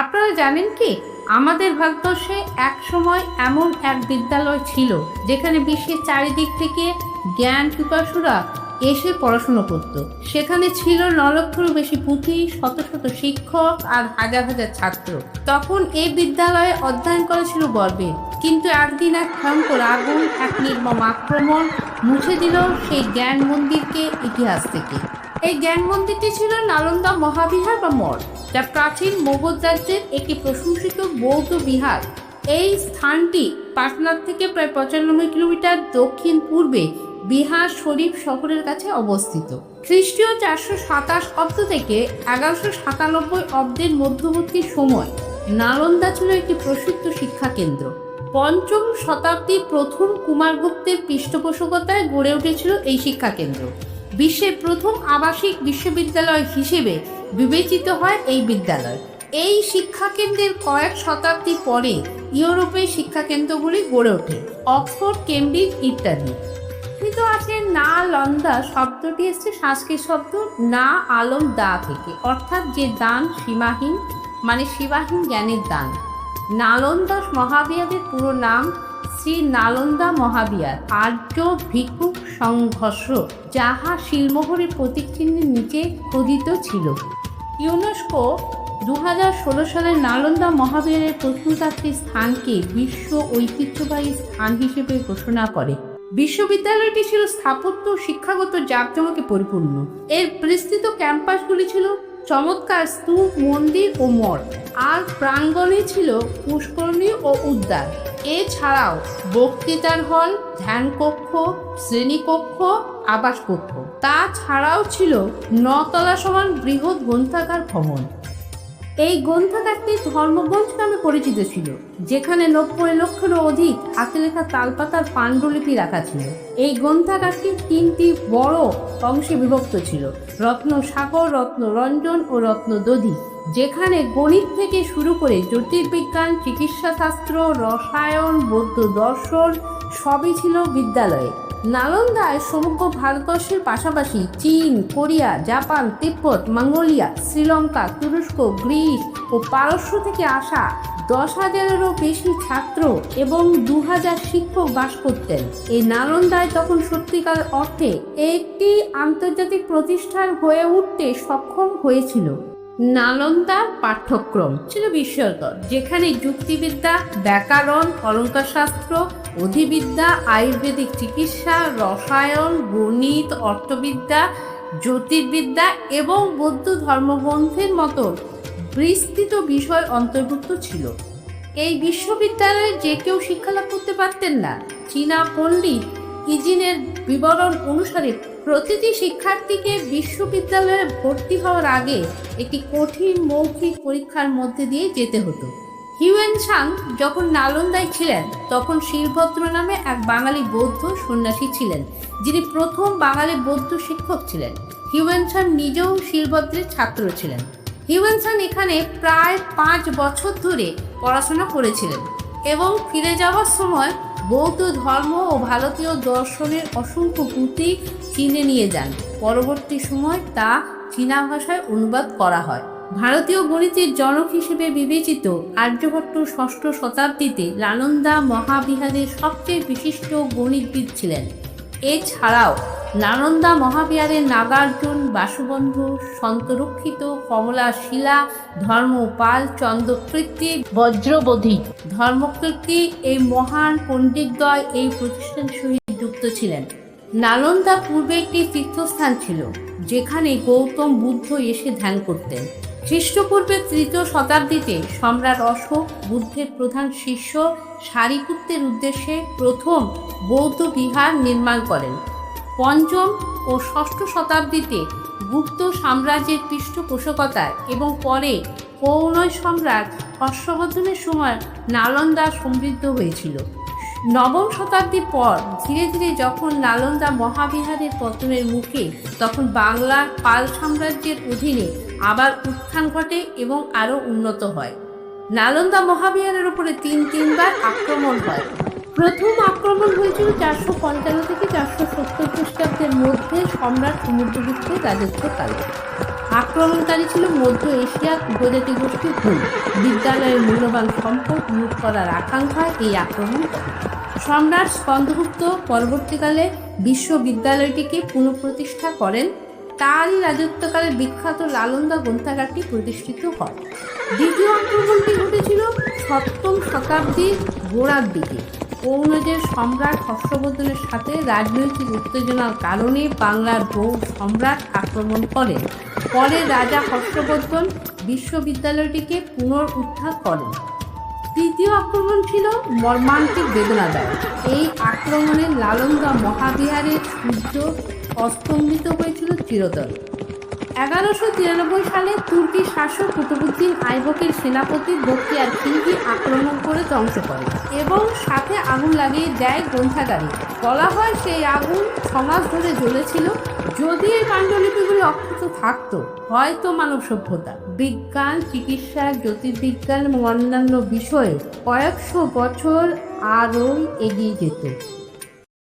আপনারা জানেন কি? আমাদের ভারতবর্ষে এক সময় এমন এক বিদ্যালয় ছিল, যেখানে বিশ্বের চারিদিক থেকে জ্ঞান পিপাসুরা এসে পড়াশুনো করত। সেখানে ছিল ন লক্ষেরও বেশি পুঁথি, শত শত শিক্ষক আর হাজার হাজার ছাত্র। তখন এই বিদ্যালয়ে অধ্যয়ন করা ছিল গর্বের কিন্তু একদিন এক ভয়ঙ্কর আগুন, এক নির্মম আক্রমণ মুছে দিল সেই জ্ঞান মন্দিরকে ইতিহাস থেকে। এই জ্ঞান মন্দিরটি ছিল নালন্দা মহাবিহার বা মঠ। যা প্রাচীন মোগল রাজ্যের একটি প্রশংসিত বৌদ্ধ বিহার। এই স্থানটি পাটনার থেকে প্রায় পঁচানব্বই কিলোমিটার দক্ষিণ পূর্বে বিহার শরীফ শহরের কাছে অবস্থিত। খ্রিস্টীয় চারশো সাতাশ অব্দ থেকে এগারোশো সাতানব্বই অব্দের মধ্যবর্তী সময় নালন্দা ছিল একটি প্রসিদ্ধ শিক্ষা কেন্দ্র পঞ্চম শতাব্দী প্রথম কুমারগুপ্তের পৃষ্ঠপোষকতায় গড়ে উঠেছিল এই শিক্ষাকেন্দ্র। বিশ্বের প্রথম আবাসিক বিশ্ববিদ্যালয় হিসেবে বিবেচিত হয় এই বিদ্যালয়। এই শিক্ষা কেন্দ্রের কয়েক শতাব্দী পরে ইউরোপের শিক্ষা কেন্দ্রগুলি গড়ে ওঠে। অক্সফোর্ড, কেমব্রিজ ইত্যাদি। কিন্তু আছে না লন্দা শব্দটি এসছে সংস্কৃত শব্দ না আলম দা থেকে। অর্থাৎ যে দান সীমাহীন মানে সীমাহীন জ্ঞানের দান। নালন্দা মহাবিয়াদের পুরো নাম শ্রী নালন্দা মহাবিয়ার আর্য ভিক্ষু সংঘর্ষ, যাহা শিলমোহরের প্রতীক চিহ্নের নিচে খোদিত ছিল। ইউনেস্কো দু হাজার ষোলো সালের নালন্দা মহাবিহারের প্রত্নতাত্ত্বিক স্থানকে বিশ্ব ঐতিহ্যবাহী স্থান হিসেবে ঘোষণা করে। বিশ্ববিদ্যালয়টি ছিল স্থাপত্য শিক্ষাগত জাঁকজমকে পরিপূর্ণ। এর বিস্তৃত ক্যাম্পাসগুলি ছিল চমৎকার স্তূপ, মন্দির ও মঠ। আর প্রাঙ্গণে ছিল পুষ্করণী ও উদ্যান। এছাড়াও বক্তৃতার হল ধ্যান কক্ষ শ্রেণীকক্ষ আবাস কক্ষ তাছাড়াও ছিল নতলা সমান বৃহৎ গ্রন্থাগার ভবন। এই গ্রন্থাগারটি ধর্মগঞ্জ নামে পরিচিত ছিল, যেখানে নব্বই লক্ষেরও অধিক হাতে লেখা তালপাতার পাণ্ডুলিপি রাখা ছিল। এই গ্রন্থাগারটি তিনটি বড় অংশে বিভক্ত ছিল। রত্ন সাগর, রত্ন রঞ্জন ও রত্ন দধি। যেখানে গণিত থেকে শুরু করে জ্যোতির্বিজ্ঞান, চিকিৎসাশাস্ত্র, রসায়ন, বৌদ্ধ দর্শন সবই ছিল বিদ্যালয়ে। নালন্দায় সমগ্র ভারতবর্ষের পাশাপাশি চীন, কোরিয়া, জাপান, তিব্বত, মঙ্গোলিয়া, শ্রীলঙ্কা, তুরস্ক, গ্রিস ও পারস্য থেকে আসা দশ হাজারেরও বেশি ছাত্র এবং দু হাজার শিক্ষক বাস করতেন। এই নালন্দায় তখন সত্যিকার অর্থে একটি আন্তর্জাতিক প্রতিষ্ঠান হয়ে উঠতে সক্ষম হয়েছিল। নালন্দা পাঠ্যক্রম ছিল বিস্ময়কর যেখানে যুক্তিবিদ্যা, ব্যাকরণ, অলঙ্কারশাস্ত্র, অধিবিদ্যা, আয়ুর্বেদিক চিকিৎসা, রসায়ন, গণিত, অর্থবিদ্যা, জ্যোতির্বিদ্যা এবং বৌদ্ধ ধর্মগ্রন্থের মতো বিস্তৃত বিষয় অন্তর্ভুক্ত ছিল। এই বিশ্ববিদ্যালয়ে যে কেউ শিক্ষালাভ করতে পারতেন না। চীনা পণ্ডিত ইজিনের বিবরণ অনুসারে প্রতিটি শিক্ষার্থীকে বিশ্ববিদ্যালয়ে ভর্তি হওয়ার আগে একটি কঠিন মৌখিক পরীক্ষার মধ্যে দিয়ে যেতে হতো। হিউয়েন সাং যখন নালন্দায় ছিলেন, তখন শিলভদ্র নামে এক বাঙালি বৌদ্ধ সন্ন্যাসী ছিলেন, যিনি প্রথম বাঙালি বৌদ্ধ শিক্ষক ছিলেন। হিউয়েন সাং নিজেও শিলভদ্রের ছাত্র ছিলেন। হিউয়েন সাং এখানে প্রায় পাঁচ বছর ধরে পড়াশোনা করেছিলেন এবং ফিরে যাওয়ার সময় বৌদ্ধ ধর্ম ও ভারতীয় দর্শনের অসংখ্য পুঁথি চীনে নিয়ে যান। পরবর্তী সময় তা চীনা ভাষায় অনুবাদ করা হয়। ভারতীয় গণিতের জনক হিসেবে বিবেচিত আর্যভট্ট ষষ্ঠ শতাব্দীতে নালন্দা মহাবিহারের সবচেয়ে বিশিষ্ট গণিতবিদ ছিলেন। এছাড়াও নালন্দা মহাবিহারের নাগার্জুন, বাসুবন্ধু, সন্তরক্ষিত, কমলা শিলা, ধর্মপাল চন্দ্রকৃতি বজ্রবধি ধর্মকৃতি এই মহান পণ্ডিতদ্বয় এই প্রতিষ্ঠানের সহিত যুক্ত ছিলেন। নালন্দা পূর্বে একটি তীর্থস্থান ছিল, যেখানে গৌতম বুদ্ধ এসে ধ্যান করতেন। খ্রিস্টপূর্বে তৃতীয় শতাব্দীতে সম্রাট অশোক বুদ্ধের প্রধান শিষ্য সারিপুত্রের উদ্দেশ্যে প্রথম বৌদ্ধ বিহার নির্মাণ করেন। পঞ্চম ও ষষ্ঠ শতাব্দীতে গুপ্ত সাম্রাজ্যের পৃষ্ঠপোষকতায় এবং পরে কৌনয় সম্রাট হর্ষবর্ধনের সময় নালন্দা সমৃদ্ধ হয়েছিল। নবম শতাব্দীর পর ধীরে ধীরে যখন নালন্দা মহাবিহারের পতনের মুখে, তখন বাংলার পাল সাম্রাজ্যের অধীনে আবার উত্থান ঘটে এবং আরও উন্নত হয়। নালন্দা মহাবিহারের উপরে তিন তিনবার আক্রমণ হয়। প্রথম আক্রমণ হয়েছিল চারশো পঞ্চান্ন থেকে চারশো সত্তর খ্রিস্টাব্দের মধ্যে সম্রাট সমুদ্রগুপ্তের রাজত্বকালে। আক্রমণকারী ছিল মধ্য এশিয়ার উপজাতি গোষ্ঠী হুন বিদ্যালয়ের মূল্যবান সম্পদ লুট করার আকাঙ্ক্ষায় এই আক্রমণ সম্রাট স্কন্দগুপ্ত পরবর্তীকালে বিশ্ববিদ্যালয়টিকে পুনঃপ্রতিষ্ঠা করেন। তারই রাজত্বকালে বিখ্যাত লালন্দা গ্রন্থাগারটি প্রতিষ্ঠিত হয়। দ্বিতীয় আক্রমণটি ঘটেছিল সপ্তম শতাব্দীর গোড়ার দিকে। কৌনজের সম্রাট হর্ষবর্ধনের সাথে রাজনৈতিক উত্তেজনার কারণে বাংলার বহু সম্রাট আক্রমণ করেন। পরে রাজা হর্ষবর্ধন বিশ্ববিদ্যালয়টিকে পুনর পুনরুদ্ধার করেন। তৃতীয় আক্রমণ ছিল মর্মান্তিক বেদনাদায়ক। এই আক্রমণে লালন্দা মহাবিহারের সূর্য অস্তম্ভিত হয়েছিল চিরতর। এগারোশো তিরানব্বই সালে তুর্কি শাসক কুতুবুদ্দিন আইবকের সেনাপতি বক্তিয়ার খিলজি আক্রমণ করে ধ্বংস করে এবং সাথে আগুন লাগিয়ে দেয় গ্রন্থাগারে। বলা হয় সেই আগুন ছমাস ধরে জ্বলেছিল। যদি এই পাণ্ডুলিপিগুলো অক্ষত থাকতো, হয়তো মানব সভ্যতা। বিজ্ঞান, চিকিৎসা, জ্যোতির্বিজ্ঞান এবং অন্যান্য বিষয়ে কয়েকশো বছর আরও এগিয়ে যেত।